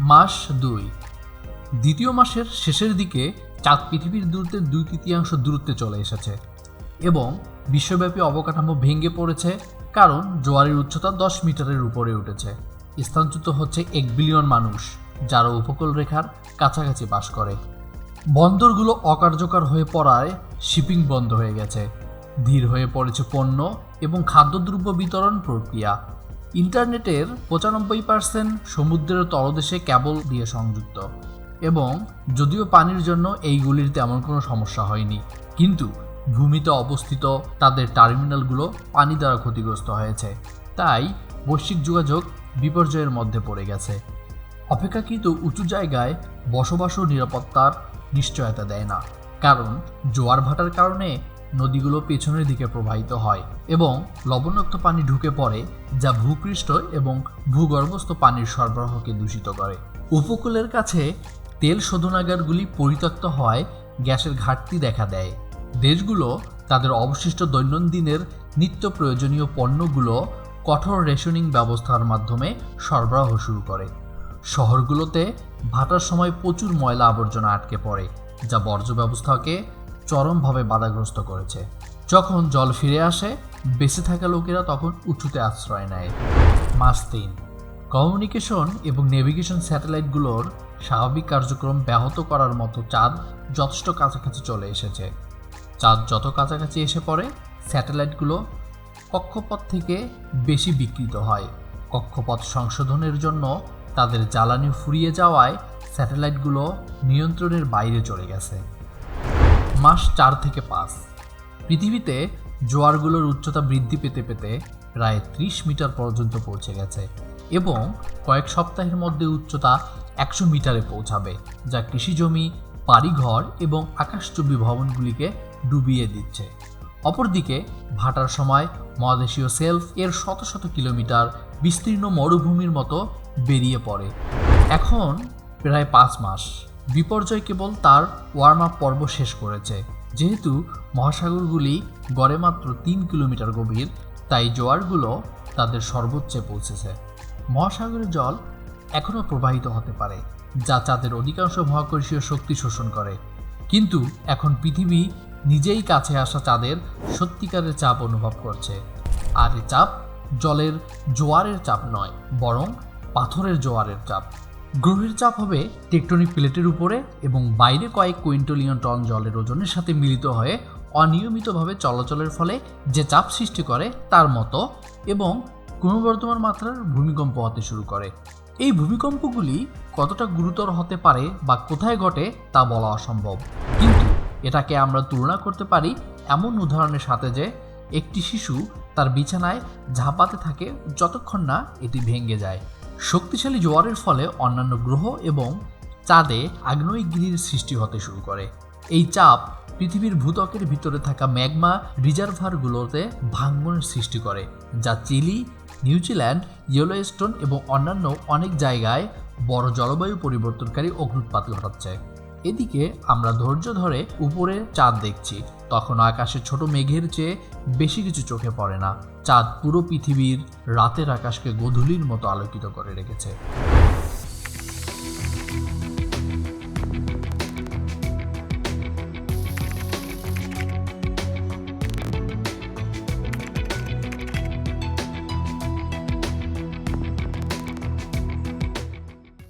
মাস দুই। দ্বিতীয় মাসের শেষের দিকে চাঁদ পৃথিবীর দূরত্বের দুই তৃতীয়াংশ দূরত্বে চলে এসেছে এবং বিশ্বব্যাপী অবকাঠামো ভেঙে পড়েছে কারণ জোয়ারের উচ্চতা দশ মিটারের উপরে উঠেছে। স্থানচ্যুত হচ্ছে এক বিলিয়ন মানুষ, যারা উপকূল রেখার কাছাকাছি বাস করে। বন্দরগুলো অকার্যকর হয়ে পড়ায় শিপিং বন্ধ হয়ে গেছে। ধীর হয়ে পড়েছে পণ্য এবং খাদ্যদ্রব্য বিতরণ প্রক্রিয়া। ইন্টারনেটের পঁচানব্বই পার্সেন্ট সমুদ্রের তলদেশে ক্যাবল দিয়ে সংযুক্ত। এবং যদিও পানির জন্য এইগুলির তেমন কোনো সমস্যা হয়নি, কিন্তু ভূমিতে অবস্থিত তাদের টার্মিনালগুলো পানি দ্বারা ক্ষতিগ্রস্ত হয়েছে। তাই বৈশ্বিক যোগাযোগ বিপর্যয়ের মধ্যে পড়ে গেছে। অপেক্ষাকৃত উঁচু জায়গায় বসবাস ও নিরাপত্তার নিশ্চয়তা দেয় না। কারণ জোয়ার ভাটার কারণে নদীগুলো পেছনের দিকে প্রবাহিত হয় এবং লবণাক্ত পানি ঢুকে পড়ে, যা ভূপৃষ্ঠ এবং ভূগর্ভস্থ পানির সরবরাহকে দূষিত করে। উপকূলের কাছে তেল শোধনাগারগুলি পরিত্যক্ত হওয়ায় গ্যাসের ঘাটতি দেখা দেয়। দেশগুলো তাদের অবশিষ্ট দৈনন্দিনের নিত্য প্রয়োজনীয় পণ্যগুলো কঠোর রেশনিং ব্যবস্থার মাধ্যমে সরবরাহ শুরু করে। শহরগুলোতে ভাটার সময় প্রচুর ময়লা আবর্জনা আটকে পড়ে, যা বর্জ্য ব্যবস্থাকে চরমভাবে বাধাগ্রস্ত করেছে। যখন জল ফিরে আসে, বেঁচে থাকা লোকেরা তখন উঁচুতে আশ্রয় নেয়। মাস তিন। কমিউনিকেশন এবং নেভিগেশন স্যাটেলাইটগুলোর স্বাভাবিক কার্যক্রম ব্যাহত করার মতো চাঁদ যথেষ্ট কাছাকাছি চলে এসেছে। চাঁদ যত কাছাকাছি এসে পড়ে, স্যাটেলাইটগুলো কক্ষপথ থেকে বেশি বিকৃত হয়। কক্ষপথ সংশোধনের জন্য তাদের জ্বালানি ফুরিয়ে যাওয়ায় স্যাটেলাইটগুলো নিয়ন্ত্রণের বাইরে চলে গেছে। মাস চার থেকে পাঁচ। পৃথিবীতে জোয়ারগুলোর উচ্চতা বৃদ্ধি পেতে পেতে প্রায় ত্রিশ মিটার পর্যন্ত পৌঁছে গেছে এবং কয়েক সপ্তাহের মধ্যে উচ্চতা একশো মিটারে পৌঁছাবে, যা কৃষিজমি, বাড়িঘর এবং আকাশচুম্বী ভবনগুলিকে ডুবিয়ে দিচ্ছে। অপরদিকে ভাটার সময় মহাদেশীয় সেলফ এর শত শত কিলোমিটার বিস্তীর্ণ মরুভূমির মতো বেরিয়ে পড়ে। এখন প্রায় পাঁচ মাস। বিপর্যয় কেবল তার ওয়ার্ম আপ পর্ব শেষ করেছে। যেহেতু মহাসাগরগুলি গড়ে মাত্র তিন কিলোমিটার গভীর, তাই জোয়ারগুলো তাদের সর্বোচ্চে পৌঁছেছে। মহাসাগরের জল এখনও প্রবাহিত হতে পারে, যা চাঁদের অধিকাংশ মহাকর্ষীয় শক্তি শোষণ করে। কিন্তু এখন পৃথিবী নিজেই কাছে আসা চাঁদের সত্যিকারের চাপ অনুভব করছে। আর এ চাপ জলের জোয়ারের চাপ নয়, বরং পাথরের জোয়ারের চাপ। গ্রহের চাপ হবে টেকটনিক প্লেটের উপরে এবং বাইরে কয়েক কুইন্টলিয়ন টন জলের ওজনের সাথে মিলিত হয়ে অনিয়মিতভাবে চলাচলের ফলে যে চাপ সৃষ্টি করে তার মতো এবং ক্রমবর্ধমান মাত্রার ভূমিকম্প হতে শুরু করে। এই ভূমিকম্পগুলি কতটা গুরুতর হতে পারে বা কোথায় ঘটে তা বলা অসম্ভব। কিন্তু এটাকে আমরা তুলনা করতে পারি এমন উদাহরণের সাথে যে একটি শিশু তার বিছানায় ঝাঁপাতে থাকে যতক্ষণ না এটি ভেঙে যায়। শক্তিশালী জোয়ারের ফলে অন্যান্য গ্রহ এবং চাঁদে আগ্নেয়গিরির সৃষ্টি হতে শুরু করে। এই চাপ পৃথিবীর ভূত্বকের ভিতরে থাকা ম্যাগমা রিজার্ভারগুলোতে ভাঙ্গনের সৃষ্টি করে, যা চিলি, নিউজিল্যান্ড, ইয়েলোস্টোন এবং অন্যান্য অনেক জায়গায় বড় জলবায়ু পরিবর্তনকারী অগ্নুৎপাত ঘটাচ্ছে। এদিকে আমরা ধৈর্য ধরে উপরে চাঁদ দেখছি। তখন আকাশে ছোট মেঘের চেয়ে বেশি কিছু চোখে পড়ে না। চাঁদ পুরো পৃথিবীর রাতের আকাশকে গোধূলির মতো আলোকিত করে রেখেছে।